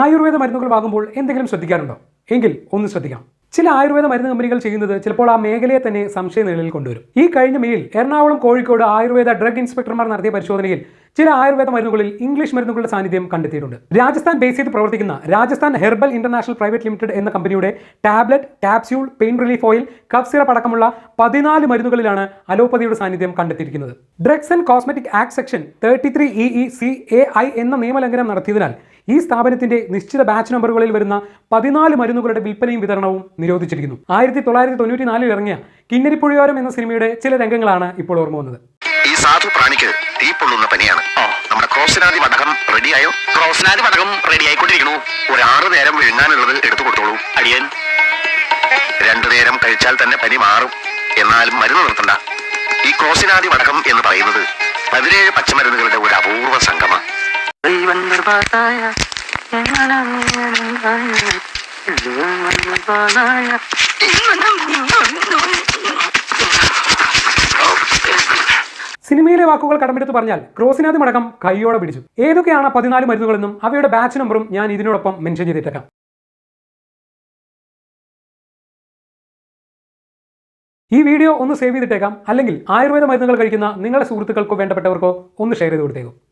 ആയുർവേദ മരുന്നുകൾ വാങ്ങുമ്പോൾ എന്തെങ്കിലും ശ്രദ്ധിക്കാറുണ്ടോ? എങ്കിൽ ഒന്ന് ശ്രദ്ധിക്കാം ചില ആയുർവേദ മരുന്ന് കമ്പനികൾ ചെയ്യുന്നത് ചിലപ്പോൾ ആ മേഖലയെ തന്നെ സംശയ നിലയിൽ കൊണ്ടുവരും. ഈ കഴിഞ്ഞ മെയിൽ എറണാകുളം കോഴിക്കോട് ആയുർവേദ ഡ്രഗ് ഇൻസ്പെക്ടർമാർ നടത്തിയ പരിശോധനയിൽ ചില ആയുർവേദ മരുന്നുകളിൽ ഇംഗ്ലീഷ് മരുന്നുകളുടെ സാന്നിധ്യം കണ്ടെത്തിയിട്ടുണ്ട്. രാജസ്ഥാൻ ബേസ് ചെയ്ത് പ്രവർത്തിക്കുന്ന Rajasthan herbal international private limited എന്ന കമ്പനിയുടെ tablet capsule pain relief oil cough syrup അടക്കമുള്ള പതിനാല് മരുന്നുകളിലാണ് അലോപ്പതിയുടെ സാന്നിധ്യം കണ്ടെത്തിയിരിക്കുന്നത്. Drugs and cosmetic act section thirty three E C A I എന്ന നിയമലംഘനം നടത്തിയതിനാൽ ഈ സ്ഥാപനത്തിന്റെ നിശ്ചിത ബാച്ച് നമ്പറുകളിൽ വരുന്ന പതിനാല് മരുന്നുകളുടെ വിൽപ്പനയും വിതരണവും നിരോധിച്ചിരിക്കുന്നു. ആയിരത്തി തൊള്ളായിരത്തി തൊണ്ണൂറ്റി നാലിൽ ഇറങ്ങിയ കിന്നരിപ്പുഴയോരം എന്ന സിനിമയുടെ ചില രംഗങ്ങളാണ് ഇപ്പോൾ ഓർമ്മ വന്നത്. ഈ സാധു പ്രാണിക്ക് തീ പൊള്ളുന്ന പനിയാണ്. നമ്മുടെ ക്രോസ്നാദി വടകം റെഡിയായോ ക്രോസ്നാദി വടകം റെഡി ആയിക്കൊണ്ടിരിക്കണു ഒരു ആറ് നേരം വിഴുങ്ങാനുള്ളത് എടുത്തു കൊടുത്തോളൂ അടിയൻ. രണ്ടു നേരം കഴിച്ചാൽ തന്നെ പനി മാറും. എന്നാലും മരുന്ന് നിർത്തണ്ട. ഈ ക്രോസിനാദി വടകം എന്ന് പറയുന്നത് പതിനേഴ് പച്ചമരുന്നുകളുടെ സിനിമയിലെ വാക്കുകൾ കടമെടുത്ത് പറഞ്ഞാൽ ക്രോസിനാഥ് മടക്കം കൈയോടെ പിടിച്ചു. ഏതൊക്കെയാണ് പതിനാല് മരുന്നുകളെന്നും അവയുടെ ബാച്ച് നമ്പറും ഞാൻ ഇതിനോടൊപ്പം മെൻഷൻ ചെയ്തിട്ടേക്കാം. ഈ വീഡിയോ ഒന്ന് സേവ് ചെയ്തിട്ടേക്കാം. അല്ലെങ്കിൽ ആയുർവേദ മരുന്നുകൾ കഴിക്കുന്ന നിങ്ങളുടെ സുഹൃത്തുക്കൾക്കോ വേണ്ടപ്പെട്ടവർക്കോ ഒന്ന് ഷെയർ ചെയ്ത് കൊടുത്തേക്കും.